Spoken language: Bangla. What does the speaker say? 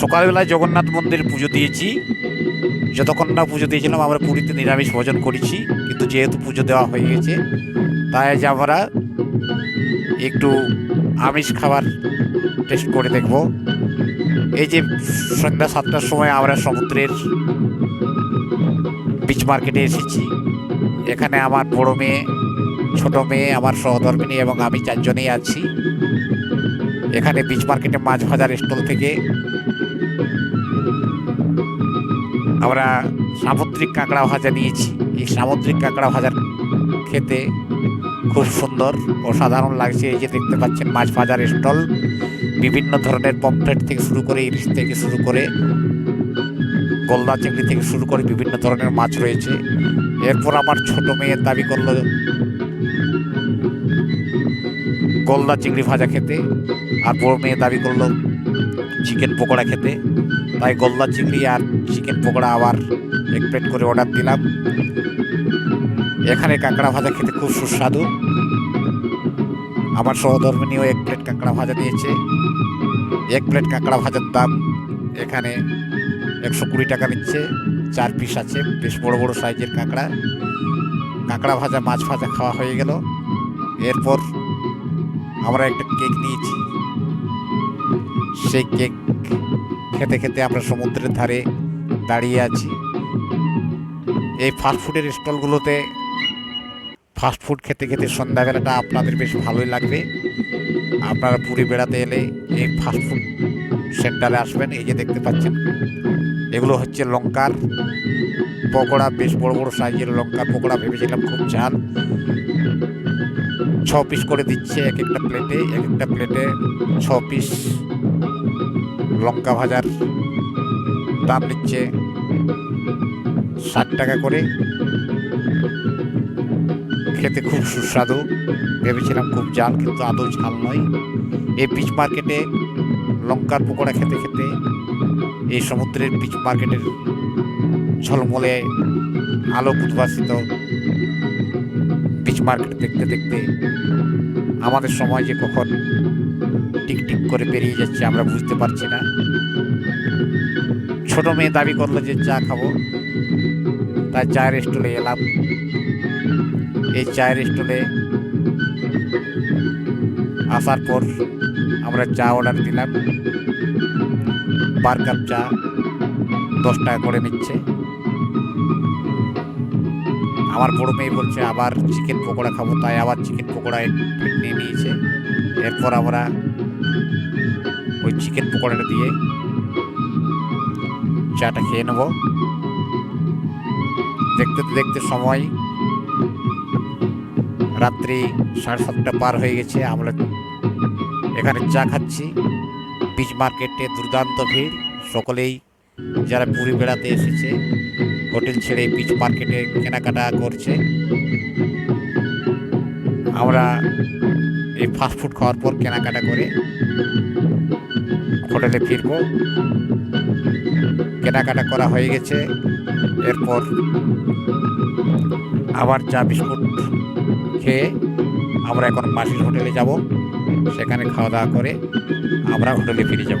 সকালবেলায় জগন্নাথ মন্দির পুজো দিয়েছি। যতক্ষণ না পুজো দিয়েছিলাম, আমরা পুরীতে নিরামিষ ভোজন করেছি, কিন্তু যেহেতু পুজো দেওয়া হয়ে গেছে, তাই আজ আমরা একটু আমিষ খাবার টেস্ট করে দেখব। এই যে সন্ধ্যা সাতটার সময় আমরা সমুদ্রের বিচ মার্কেটে এসেছি। এখানে আমার বড় মেয়ে, ছোট মেয়ে, আমার সহধর্মিনী এবং আমি চারজনেই আছি। এখানে বিচ মার্কেটে মাছ ভাজার স্টল থেকে আমরা সামুদ্রিক কাঁকড়া ভাজা নিয়েছি। এই সামুদ্রিক কাঁকড়া ভাজার খেতে খুব সুন্দর ও সাধারণ লাগছে। এই যে দেখতে পাচ্ছেন মাছ ভাজার স্টল বিভিন্ন ধরনের পমফ্রেট থেকে শুরু করে ইলিশ থেকে শুরু করে গলদা চিংড়ি থেকে শুরু করে বিভিন্ন ধরনের মাছ রয়েছে। এরপর আমার ছোট মেয়ের দাবি করল গলদা চিংড়ি ভাজা খেতে আর বড় মেয়ে দাবি করল চিকেন পকোড়া খেতে। তাই গলদা চিংড়ি আর চিকেন পকোড়া আবার এক প্লেট করে অর্ডার দিলাম। এখানে কাঁকড়া ভাজা খেতে খুব সুস্বাদু। আমার সহধর্মিনীও এক প্লেট কাঁকড়া ভাজা নিয়েছে এক প্লেট কাঁকড়া ভাজার দাম এখানে একশো কুড়ি টাকা নিচ্ছে। চার পিস আছে, বেশ বড় বড় সাইজের কাঁকড়া। কাঁকড়া ভাজা, মাছ ভাজা খাওয়া হয়ে গেল। এরপর আমরা একটা কেক নিয়েছি। সেই কেক খেতে খেতে আমরা সমুদ্রের ধারে দাঁড়িয়ে আছি। এই ফাস্টফুডের স্টলগুলোতে ফাস্টফুড খেতে খেতে সন্ধ্যাবেলাটা আপনাদের বেশ ভালোই লাগবে। আপনারা পুরী বেড়াতে এলে এই ফাস্টফুড সেন্টারে আসবেন, এই যে দেখতে পাচ্ছেন। এগুলো হচ্ছে লঙ্কার পকোড়া, বেশ বড় বড় সাইজের লঙ্কার পকোড়া, ভেবেছিলাম খুব ঝাল। ছ পিস করে দিচ্ছে এক একটা প্লেটে এক একটা প্লেটে ছ পিস লঙ্কা ভাজার দাম নিচ্ছে ষাট টাকা করে। খেতে খুব সুস্বাদু। ভেবেছিলাম খুব ঝাল, কিন্তু আদৌ ঝাল নয়। এই বিচ মার্কেটে লঙ্কার পকোড়া খেতে খেতে এই সমুদ্রের বিচ মার্কেটের ঝলমলে আলোক উদ্ভাসিত বিচ মার্কেট দেখতে দেখতে আমাদের সময় যে কখন টিক টিক করে পেরিয়ে যাচ্ছে আমরা বুঝতে পারছি না। ছোট মেয়ে দাবি করল যে চা খাব। তাই চায়ের স্টলে এলাম। এই চায়ের স্টলে আসার পর আমরা চা অর্ডার দিলাম। পার কাপ চা দশ টাকা করে নিচ্ছে। আমার বড় মেয়ে বলছে, আবার চিকেন পকোড়া খাব। তাই আবার চিকেন পকোড়া নিয়ে নিয়েছে। এরপর আমরা ওই চিকেন পকোড়াটা দিয়ে চাটা খেয়ে নেব। দেখতে দেখতে সময় রাত্রি সাড়ে সাতটা পার হয়ে গেছে। আমরা এখানে চা খাচ্ছি। বিচ মার্কেটে দুর্দান্ত ভিড়। সকলেই যারা পুরী বেড়াতে এসেছে হোটেল ছেড়ে বিচ মার্কেটে কেনাকাটা করছে। আমরা এই ফাস্টফুড খাওয়ার পর কেনাকাটা করে হোটেলে ফিরব। কেনাকাটা করা হয়ে গেছে। এরপর আবার চা বিস্কুট খেয়ে আমরা এখন মাসির হোটেলে যাব। সেখানে খাওয়া দাওয়া করে আমরা হোটেলে ফিরে যাব।